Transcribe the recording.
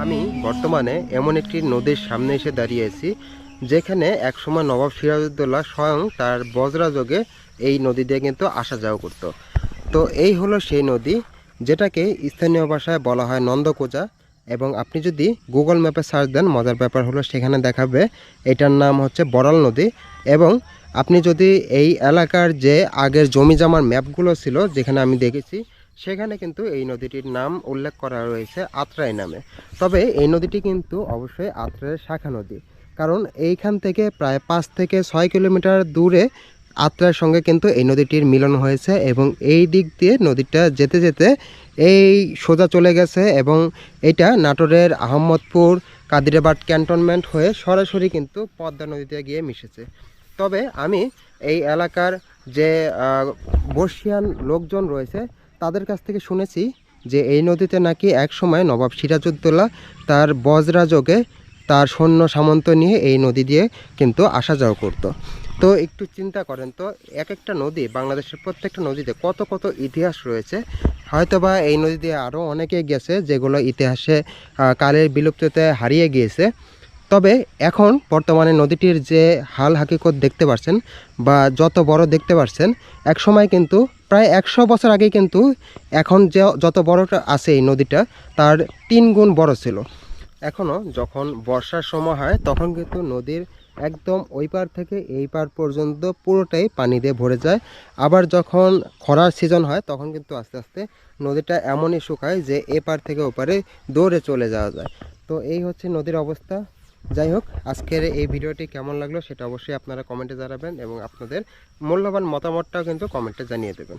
আমি বর্তমানে এমন একটি নদীর সামনে এসে দাঁড়িয়েছি যেখানে একসময় নবাব সিরাজউদ্দৌলা স্বয়ং তার বজ্রাযোগে এই নদী দিয়ে কিন্তু আসা যাওয়া করতো। তো এই হলো সেই নদী, যেটাকে স্থানীয় ভাষায় বলা হয় নন্দকোজা এবং আপনি যদি গুগল ম্যাপে সার্চ দেন, মজার ব্যাপার হলো সেখানে দেখাবে এটার নাম হচ্ছে বড়াল নদী এবং আপনি যদি এই এলাকার যে আগের জমি জমার ম্যাপগুলো ছিল, যেখানে আমি দেখেছি সেখানে কিন্তু এই নদীটির নাম উল্লেখ করা রয়েছে আত্রাই নামে। তবে এই নদীটি কিন্তু অবশ্যই আত্রাইয়ের শাখা নদী। কারণ এইখান থেকে প্রায় পাঁচ থেকে ছয় কিলোমিটার দূরে আত্রার সঙ্গে কিন্তু এই নদীটির মিলন হয়েছে এবং এই দিক দিয়ে নদীটা যেতে যেতে এই সোজা চলে গেছে এবং এটা নাটোরের আহমদপুর কাদিরাবাদ ক্যান্টনমেন্ট হয়ে সরাসরি কিন্তু পদ্মা নদীতে গিয়ে মিশেছে। তবে আমি এই এলাকার যে বর্ষিয়ান লোকজন রয়েছে তাদের কাছ থেকে শুনেছি যে এই নদীতে নাকি এক সময় নবাব সিরাজউদ্দৌলা তার বজ্রাযোগে তার সৈন্য সামন্ত নিয়ে এই নদী দিয়ে কিন্তু আসা যাওয়া করতো। তো একটু চিন্তা করেন তো এক একটা নদী বাংলাদেশের প্রত্যেকটা নদীতে কত কত ইতিহাস রয়েছে? হয়তোবা এই নদী দিয়ে আরও অনেকে গেছে যেগুলো ইতিহাসে কালের বিলুপ্ততে হারিয়ে গিয়েছে। তবে এখন বর্তমানে নদীটির যে হাল হাকিকত দেখতে পাচ্ছেন বা যত বড় দেখতে পাচ্ছেন এক সময় কিন্তু প্রায় একশো বছর আগে কিন্তু এখন যে যত বড়টা আছে এই নদীটা, তার তিন গুণ বড় ছিল। এখনও যখন বর্ষার সময় হয়, তখন কিন্তু নদীর একদম ওই পার থেকে এই পার পর্যন্ত পুরোটাই পানি দিয়ে ভরে যায়। আবার যখন খরার সিজন হয়, তখন কিন্তু আস্তে আস্তে নদীটা এমনই শুকায় যে এ পার থেকে ওপারে দৌড়ে চলে যাওয়া যায়। তো এই হচ্ছে নদীর অবস্থা। যাই হোক, আজকের এই ভিডিওটি কেমন লাগল সেটা অবশ্যই আপনারা কমেন্টে জানাবেন এবং আপনাদের মূল্যবান মতামতটাও কিন্তু কমেন্টে জানিয়ে দেবেন।